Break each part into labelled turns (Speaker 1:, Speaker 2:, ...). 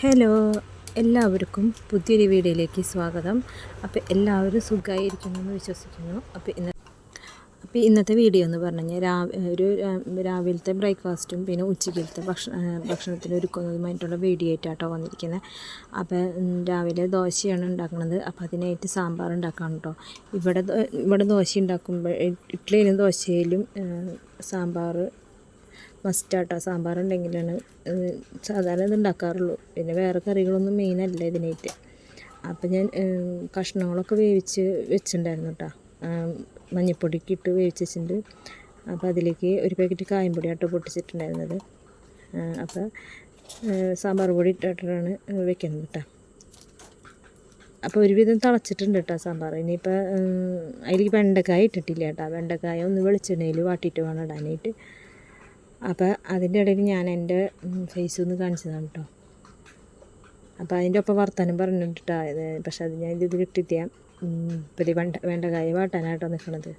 Speaker 1: Hello എല്ലാവർക്കും പുതിയൊരു വീഡിയോയിലേക്ക് സ്വാഗതം. അപ്പോൾ എല്ലാവരും സുഖമായിരിക്കുന്നു എന്ന് വിശ്വസിക്കുന്നു. അപ്പോൾ ഇന്ന് അപ്പോൾ ഇന്നത്തെ വീഡിയോ എന്ന് പറഞ്ഞു കഴിഞ്ഞാൽ ഒരു രാവിലത്തെ ബ്രേക്ക്ഫാസ്റ്റും പിന്നെ ഉച്ചയ്ക്കലത്തെ ഭക്ഷണ ഭക്ഷണത്തിന് ഒരുക്കുന്നതുമായിട്ടുള്ള വീഡിയോ ആയിട്ടാട്ടോ വന്നിരിക്കുന്നത് അപ്പോൾ രാവിലെ ദോശയാണ് ഉണ്ടാക്കുന്നത് അപ്പോൾ അതിനായിട്ട് സാമ്പാർ ഉണ്ടാക്കണം കേട്ടോ. ഇവിടെ ഇവിടെ ദോശ ഉണ്ടാക്കുമ്പോൾ ഇഡ്ഡലിയിലും ദോശയിലും സാമ്പാർ മസ്റ്റാട്ടോ ഏഹ്, സാധാരണ ഇത് ഉണ്ടാക്കാറുള്ളൂ. പിന്നെ വേറെ കറികളൊന്നും മെയിനല്ല ഇതിനായിട്ട്. അപ്പം ഞാൻ കഷ്ണങ്ങളൊക്കെ വേവിച്ച് വെച്ചിട്ടുണ്ടായിരുന്നു കേട്ടോ മഞ്ഞൾപ്പൊടിക്ക് ഇട്ട് വേവിച്ച് വെച്ചിട്ടുണ്ട്. അപ്പോൾ അതിലേക്ക് ഒരു പാക്കറ്റ് കായംപൊടി ആട്ടോ പൊട്ടിച്ചിട്ടുണ്ടായിരുന്നത്. അപ്പോൾ സാമ്പാർ പൊടി ഇട്ടിട്ടാണ് വെക്കുന്നത് കേട്ടോ അപ്പോൾ ഒരുവിധം തിളച്ചിട്ടുണ്ട് കേട്ടോ സാമ്പാർ. ഇനിയിപ്പോൾ അതിലേക്ക് വെണ്ടക്കായ ഇട്ടിട്ടില്ല കേട്ടോ വെണ്ടക്കായ ഒന്ന് വെളിച്ചെണ്ണയിൽ വാട്ടിയിട്ട് വേണം ഇടാനായിട്ട്. അപ്പോൾ അതിന്റെ ഇടയിൽ ഞാൻ എന്റെ ഫേസ് ഒന്ന് കാണിച്ചതാണ് കേട്ടോ അപ്പോൾ അതിന്റെ ഒപ്പം വർത്താനം പറഞ്ഞിട്ടാ പക്ഷെ അത് ഞാൻ ഇത് കിട്ടിയില്ല ഇപ്പം വേണ്ട വേണ്ട വെണ്ടക്കായ വാട്ടാനായിട്ടോ നിൽക്കണത്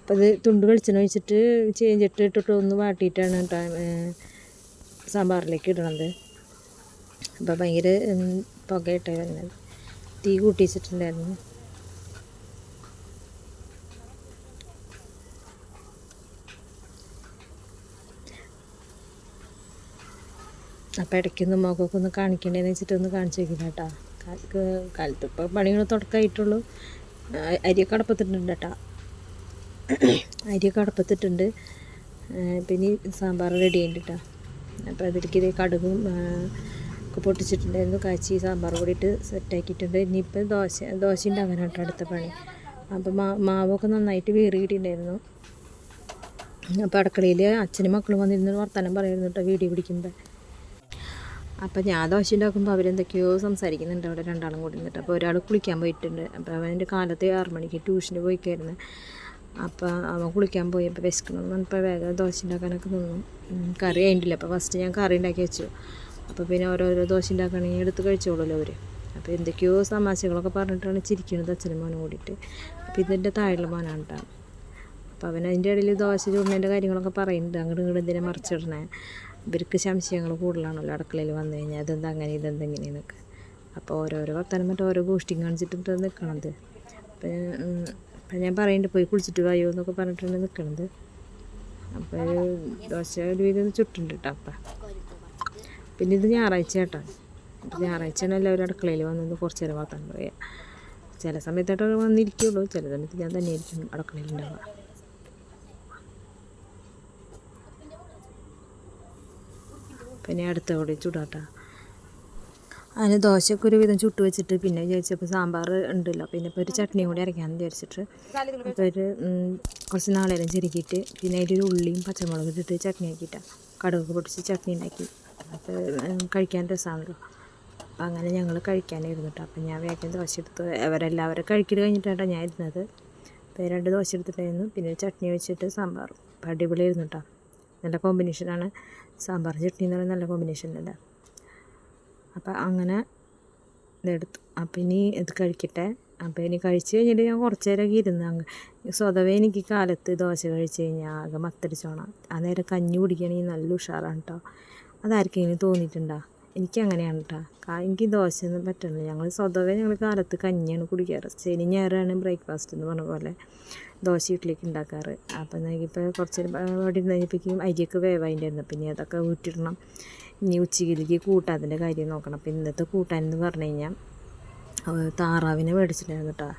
Speaker 1: അപ്പോൾ അത് തുണ്ട് വെളിച്ചെണ്ണ ഒഴിച്ചിട്ട് ചേഞ്ചിട്ട് ഇട്ടിട്ട് ഒന്ന് വാട്ടിയിട്ടാണ് കേട്ടോ സാമ്പാറിലേക്ക് ഇടണത്. അപ്പോൾ ഭയങ്കര പുകയിട്ടായി പുകയിട്ടേ വരുന്നത്. തീ കൂട്ടി അപ്പോൾ ഇടയ്ക്കൊന്ന് മുഖമൊക്കെ ഒന്ന് കാണിക്കണ്ടേന്ന് വെച്ചിട്ട് ഒന്ന് കാണിച്ചു വെക്കില്ല കേട്ടോ. കാലത്ത് കാലത്ത് ഇപ്പോൾ പണികൾ തുടക്കമായിട്ടുള്ളൂ അരിയൊക്കെ അടപ്പത്തിട്ടുണ്ട് കേട്ടോ. അരിയൊക്കെ അടപ്പത്തിട്ടുണ്ട്. പിന്നെ സാമ്പാർ റെഡി ആയിട്ടുണ്ട് കേട്ടോ. അപ്പോൾ അതിലേക്ക് ഇതേ കടുകും ഒക്കെ പൊട്ടിച്ചിട്ടുണ്ടായിരുന്നു. കാച്ചി സാമ്പാർ കൂടി ഇട്ട് സെറ്റാക്കിയിട്ടുണ്ട് ഇനിയിപ്പോൾ ദോശ ദോശ ഉണ്ടാകാനാട്ടോ അടുത്ത പണി. അപ്പോൾ മാ മാവൊക്കെ നന്നായിട്ട് വീറിയിട്ടുണ്ടായിരുന്നു അപ്പോൾ അടുക്കളയിൽ അച്ഛനും മക്കളും വന്നിരുന്നു വർത്തമാനം പറയുന്നു കേട്ടോ വീഡിയോ പിടിക്കുമ്പോൾ അപ്പോൾ ഞാൻ ദോശ ഉണ്ടാക്കുമ്പോൾ അവരെന്തൊക്കെയോ സംസാരിക്കുന്നുണ്ട് അവിടെ രണ്ടാളും കൂടി നിന്നിട്ട്. അപ്പോൾ ഒരാൾ കുളിക്കാൻ പോയിട്ടുണ്ട്. അപ്പോൾ അവന്റെ കാലത്ത് ആറ് മണിക്ക് ട്യൂഷന് പോയിക്കായിരുന്നു. അപ്പോൾ അവൻ കുളിക്കാൻ പോയി. അപ്പോൾ വിശക്കണം പറഞ്ഞപ്പോൾ വേഗം ദോശ ഉണ്ടാക്കാനൊക്കെ നിന്നു. കറി അതിന്റെ അപ്പോൾ ഫസ്റ്റ് ഞാൻ കറി ഉണ്ടാക്കി വെച്ചു. അപ്പോൾ പിന്നെ ഓരോരോ ദോശ ഉണ്ടാക്കണമെങ്കിൽ എടുത്ത് കഴിച്ചോളൂല്ലോ അവർ അപ്പോൾ എന്തൊക്കെയോ തമാശകളൊക്കെ പറഞ്ഞിട്ടാണ് ചിരിക്കുന്നത് അച്ഛനും മോനും കൂടിയിട്ട്. അപ്പോൾ ഇതിന്റെ താഴെയുള്ള മോനാണ് കേട്ടോ അപ്പോൾ അവൻ അതിന്റെ ഇടയിൽ ദോശ ചൂടിന്റെ കാര്യങ്ങളൊക്കെ പറയുന്നുണ്ട്. അങ്ങോട്ട് ഇങ്ങോട്ട് എന്തിനാ മറിച്ചിടണേ ഇവർക്ക് സംശയങ്ങൾ കൂടുതലാണല്ലോ അടുക്കളയിൽ വന്നു കഴിഞ്ഞാൽ. അതെന്താ അങ്ങനെ ഇതെന്താ ഇങ്ങനെയെന്നൊക്കെ അപ്പോൾ ഓരോരോ വർത്തമാനം മറ്റേ ഓരോ ഗോഷ്ടിയും കാണിച്ചിട്ട് നിൽക്കണത്. അപ്പം ഞാൻ പറയുന്നുണ്ട് പോയി കുളിച്ചിട്ട് വായോ എന്നൊക്കെ പറഞ്ഞിട്ടാണ് നിൽക്കണത്. അപ്പോൾ ദോശ ഒരു വിധം ചുട്ടുണ്ട് കേട്ടോ അപ്പം. പിന്നെ ഇത് ഞായറാഴ്ച കേട്ടോ. ഞായറാഴ്ചയാണ് എല്ലാവരും അടുക്കളയിൽ വന്നത് കുറച്ച് നേരം വർത്താനം പറയുക ചില സമയത്തായിട്ട് വന്നിരിക്കുള്ളൂ ചില സമയത്ത് ഞാൻ തന്നെ ആയിരിക്കും അടുക്കളയിൽ ഉണ്ടാവുക. പിന്നെ അടുത്ത കൂടി ചുടാട്ടാ. അതിന് ദോശയൊക്കെ ഒരു വിധം ചുട്ട് വെച്ചിട്ട് പിന്നെ വിചാരിച്ചപ്പോൾ സാമ്പാർ ഉണ്ടല്ലോ. പിന്നെ ഇപ്പോൾ ഒരു ചട്നിയും കൂടി അരയ്ക്കാമെന്ന് വിചാരിച്ചിട്ട്. അപ്പോൾ ഒരു കുറച്ച് നാളേരം ചെരുക്കിയിട്ട് പിന്നെ അതിലൊരു ഉള്ളിയും പച്ചമുളകും ഇട്ടിട്ട് ചട്നി ആക്കിയിട്ടാണ് കടുകൊക്കെ പൊടിച്ച് ചട്നി ഉണ്ടാക്കി. അപ്പോൾ കഴിക്കാൻ രസമാണല്ലോ അപ്പോൾ അങ്ങനെ ഞങ്ങൾ കഴിക്കാനായിരുന്നു കേട്ടോ. അപ്പോൾ ഞാൻ വേഗം ദോശ എടുത്ത്. അവരെല്ലാവരും കഴിക്കൽ കഴിഞ്ഞിട്ടാണ് ഞാൻ ഇരുന്നത്. അപ്പോൾ രണ്ട് ദോശ എടുത്തിട്ടായിരുന്നു. പിന്നെ ചട്നി വെച്ചിട്ട് സാമ്പാർ അപ്പോൾ അടിപൊളിയായിരുന്നു കേട്ടോ. നല്ല കോമ്പിനേഷനാണ് സാമ്പാർ ചട്നി എന്ന് പറയുന്നത് നല്ല കോമ്പിനേഷനല്ല അപ്പം അങ്ങനെ ഇതെടുത്തു അപ്പം ഇനി ഇത് കഴിക്കട്ടെ. അപ്പം ഇനി കഴിച്ച് കഴിഞ്ഞിട്ട് ഞാൻ കുറച്ച് നേരമൊക്കെ ഇരുന്ന് സ്വതവേ എനിക്ക് കാലത്ത് ദോശ കഴിച്ച് കഴിഞ്ഞാൽ ആകെ മത്തരിച്ചോണം. ആ നേരം കഞ്ഞി കുടിക്കുകയാണെങ്കിൽ നല്ല ഉഷാറാണ് കേട്ടോ അതാർക്കെങ്കിലും തോന്നിയിട്ടുണ്ടോ? എനിക്ക് അങ്ങനെയാണ് കേട്ടോ എനിക്ക് ദോശയൊന്നും പറ്റണില്ല. ഞങ്ങൾ സ്വതവേ ഞങ്ങൾ കാലത്ത് കഞ്ഞിയാണ് കുടിക്കാറ്. ശനി ഞായറാണ് ബ്രേക്ക്ഫാസ്റ്റ് എന്ന് പറഞ്ഞ പോലെ ദോശ വീട്ടിലേക്ക് ഉണ്ടാക്കാറ്. അപ്പം എനിക്കിപ്പോൾ കുറച്ച് അവിടെ ഇരുന്ന് കഴിഞ്ഞപ്പോഴേക്കും അരിയൊക്കെ വേവായിട്ടുണ്ടായിരുന്നു പിന്നെ അതൊക്കെ വീട്ടിടണം. ഇനി ഉച്ചയ്ക്കിലേക്ക് കൂട്ടാതിന്റെ കാര്യം നോക്കണം. അപ്പം ഇന്നത്തെ കൂട്ടാനെന്ന് പറഞ്ഞു കഴിഞ്ഞാൽ താറാവിനെ മേടിച്ചിട്ടുണ്ടായിരുന്നു കേട്ടോ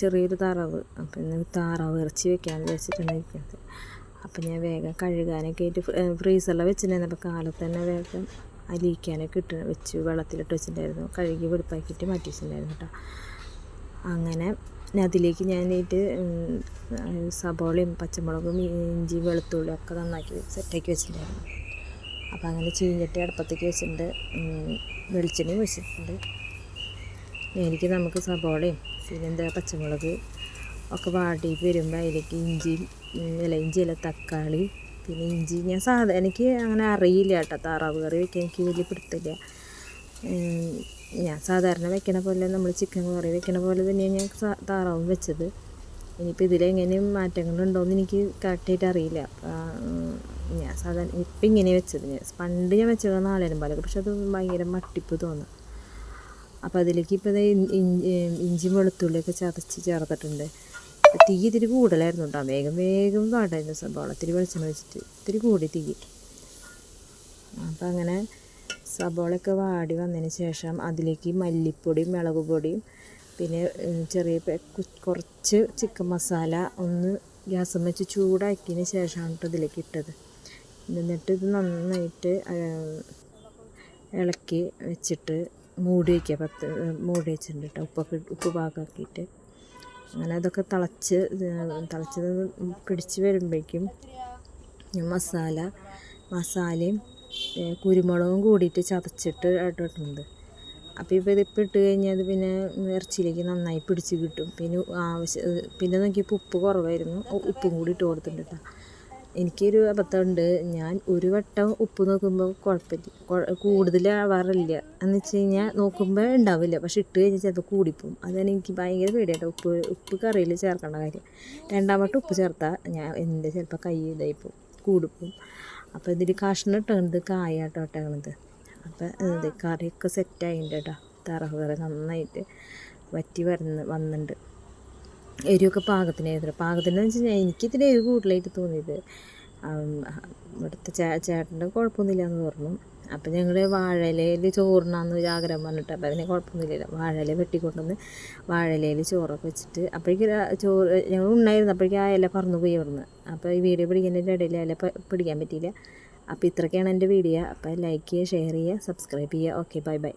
Speaker 1: ചെറിയൊരു താറാവ്. അപ്പം ഇന്ന് താറാവ് ഇറച്ചി വെക്കാമെന്ന് വെച്ചിട്ടാണ് ഇരിക്കുന്നത്. അപ്പം ഞാൻ വേഗം കഴുകാനൊക്കെ ആയിട്ട് ഫ്രീസറിൽ വെച്ചിട്ടുണ്ടായിരുന്നു. അപ്പോൾ കാലത്ത് തന്നെ വേഗം അലിയിക്കാനൊക്കെ ഇട്ട് വെച്ച് വെള്ളത്തിലിട്ട് വെച്ചിട്ടുണ്ടായിരുന്നു. കഴുകി വെളുപ്പാക്കിയിട്ട് മാറ്റി വെച്ചിട്ടുണ്ടായിരുന്നു കേട്ടോ. അങ്ങനെ അതിലേക്ക് ഞാനിട്ട് സബോളയും പച്ചമുളകും ഇഞ്ചി വെളുത്തുള്ളി ഒക്കെ നന്നാക്കി സെറ്റാക്കി വെച്ചിട്ടുണ്ടായിരുന്നു. അപ്പോൾ അങ്ങനെ ചീഞ്ഞിട്ട് അടുപ്പത്തേക്ക് വെച്ചിട്ടുണ്ട്. വെളിച്ചെണ്ണ വെച്ചിട്ടുണ്ട് എനിക്ക് നമുക്ക് സബോളയും പിന്നെ എന്താ പച്ചമുളക് ഒക്കെ വാടി വരുമ്പോൾ അതിലേക്ക് ഇഞ്ചിയും ഇല ഇഞ്ചി ഇല തക്കാളി പിന്നെ ഇഞ്ചി ഞാൻ സാധാ എനിക്ക് അങ്ങനെ അറിയില്ല കേട്ടോ. താറാവ് കറി വെക്കാൻ എനിക്ക് വലിയ പിടുത്തില്ല ഞാൻ സാധാരണ വെക്കണ പോലെ നമ്മൾ ചിക്കൻ കറി വെക്കണ പോലെ തന്നെയാണ് ഞാൻ താറാവും വെച്ചത്. ഇനിയിപ്പോൾ ഇതിലെങ്ങനെയും മാറ്റങ്ങളുണ്ടോയെന്ന് എനിക്ക് കറക്റ്റായിട്ട് അറിയില്ല. ഞാൻ സാധാരണ ഇപ്പം ഇങ്ങനെ വെച്ചത് ഞാൻ. പണ്ട് ഞാൻ വെച്ചത് നാളേരം പാലൊക്കെ. പക്ഷെ അത് ഭയങ്കര മട്ടിപ്പ് തോന്നും. അപ്പോൾ അതിലേക്ക് ഇപ്പോൾ ഇഞ്ചി വെളുത്തുള്ളിയൊക്കെ ചതച്ച് ചേർത്തിട്ടുണ്ട്. തീ ഇത്തിരി കൂടുതലായിരുന്നു കേട്ടോ വേഗം വേഗം പാടായിരുന്നു സംഭവം. ഇത്തിരി വെളിച്ചെണ്ണ വെച്ചിട്ട് ഇത്തിരി കൂടി തീ. അപ്പം അങ്ങനെ സബോളയൊക്കെ വാടി വന്നതിന് ശേഷം അതിലേക്ക് മല്ലിപ്പൊടിയും മുളക് പൊടിയും പിന്നെ ചെറിയ കുറച്ച് ചിക്കൻ മസാല ഒന്ന് ഗ്യാസ് വെച്ച് ചൂടാക്കിയതിന് ശേഷമാണ് കേട്ടോ ഇതിലേക്ക് ഇട്ടത്. എന്നിട്ട് ഇത് നന്നായിട്ട് ഇളക്കി വെച്ചിട്ട് മൂടി വയ്ക്കുക പത്ത് മൂടി വെച്ചിട്ടുണ്ട് കേട്ടോ ഉപ്പൊക്കെ ഉപ്പ് പാകാക്കിയിട്ട് അങ്ങനെ അതൊക്കെ തിളച്ച് തിളച്ചത് പിടിച്ച് വരുമ്പോഴേക്കും മസാല മസാലയും കുരുമുളകും കൂടിയിട്ട് ചതച്ചിട്ട് ഇട്ടിട്ടുണ്ട് അപ്പോൾ ഇപ്പോൾ ഇതിപ്പോൾ ഇട്ട് കഴിഞ്ഞാൽ അത് പിന്നെ ഇറച്ചിയിലേക്ക് നന്നായി പിടിച്ച് കിട്ടും. പിന്നെ ആവശ്യം പിന്നെ നോക്കിയപ്പോൾ ഉപ്പ് കുറവായിരുന്നു. ഉപ്പും കൂടി ഇട്ട് കൊടുത്തിട്ടുണ്ട് കേട്ടോ എനിക്കൊരു അബദ്ധമുണ്ട്. ഞാൻ ഒരു വട്ടം ഉപ്പ് നോക്കുമ്പോൾ കുഴപ്പമില്ല കൂടുതലാവാറില്ല എന്ന് വെച്ച് കഴിഞ്ഞാൽ നോക്കുമ്പോൾ ഉണ്ടാവില്ല പക്ഷെ ഇട്ട് കഴിഞ്ഞാൽ ചിലപ്പോൾ കൂടിപ്പോവും. അതാണ് എനിക്ക് ഭയങ്കര പേടിയാട്ടോ. ഉപ്പ് ഉപ്പ് കറിയിൽ ചേർക്കേണ്ട കാര്യം. രണ്ടാം വട്ടം ഉപ്പ് ചേർത്താൽ ഞാൻ എന്റെ ചിലപ്പോൾ കൈ ഇതായിപ്പോവും. കൂടിപ്പോവും. അപ്പോൾ ഇതിൽ കഷ്ണം ഇട്ടത് കായാട്ടോ ഇട്ടത് അപ്പോൾ ഇത് കറിയൊക്കെ സെറ്റായിട്ടുണ്ട് കേട്ടോ തറവ് കറി നന്നായിട്ട് വറ്റി വരുന്ന വന്നിട്ടുണ്ട് എരിവൊക്കെ പാകത്തിന് വെച്ച് കഴിഞ്ഞാൽ എനിക്കിതിന് എരിവ് കൂടുതലായിട്ട് തോന്നിയത്. ഇവിടുത്തെ ചേ ചേട്ടന്റെ കുഴപ്പമൊന്നുമില്ല എന്ന് പറഞ്ഞു. അപ്പം ഞങ്ങൾ വാഴയിലയിൽ ചോറിനാന്ന് ഒരു ആഗ്രഹം പറഞ്ഞിട്ട് അപ്പം അതിന് കുഴപ്പമൊന്നുമില്ല വാഴയില വെട്ടിക്കൊണ്ടുവന്ന് വാഴയിലയിൽ ചോറൊക്കെ വെച്ചിട്ട് അപ്പോഴേക്കും ചോറ് ഞങ്ങൾ ഉണ്ടായിരുന്നു അപ്പോഴേക്കും ആ ഇല പറന്നു പോയി അവിടുന്ന്. അപ്പോൾ ഈ വീഡിയോ പിടിക്കുന്നതിന്റെ ഇടയിൽ ഇല പിടിക്കാൻ പറ്റിയില്ല. അപ്പോൾ ഇത്രയൊക്കെയാണ് എന്റെ വീഡിയോ. അപ്പോൾ ലൈക്ക് ചെയ്യുക ഷെയർ ചെയ്യുക സബ്സ്ക്രൈബ് ചെയ്യുക. Okay bye bye